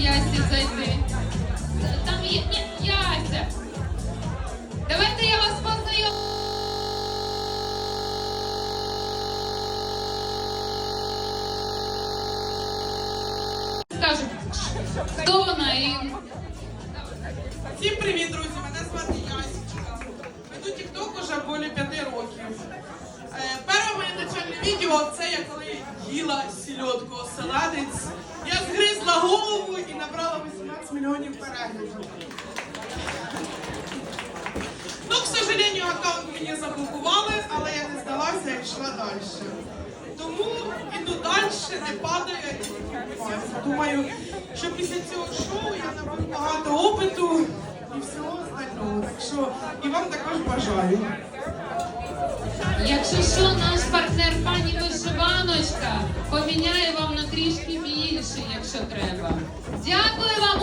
Ясі зайти. Там є. Ні, Яся. Давайте я вас познайомлю. Скажуть, хто вона і Всім привіт, друзі! Мене звати Ясічка. Веду тікток уже болі п'яти років. Е, перше моє начальне відео це я коли їла сільотку оселедець. Я і набрала 18 мільйонів переглядів. Ну, к сожалению, аккаунт мені заблокували, але я не здалася і йшла далі. Тому іду далі, не падаю. Думаю, що після цього шоу я наберу багато опиту і всього остального. Так що і вам також бажаю. Якщо що, наш партнер пані Вишиваночка поміняє вам на трішки якщо треба. Дякую вам.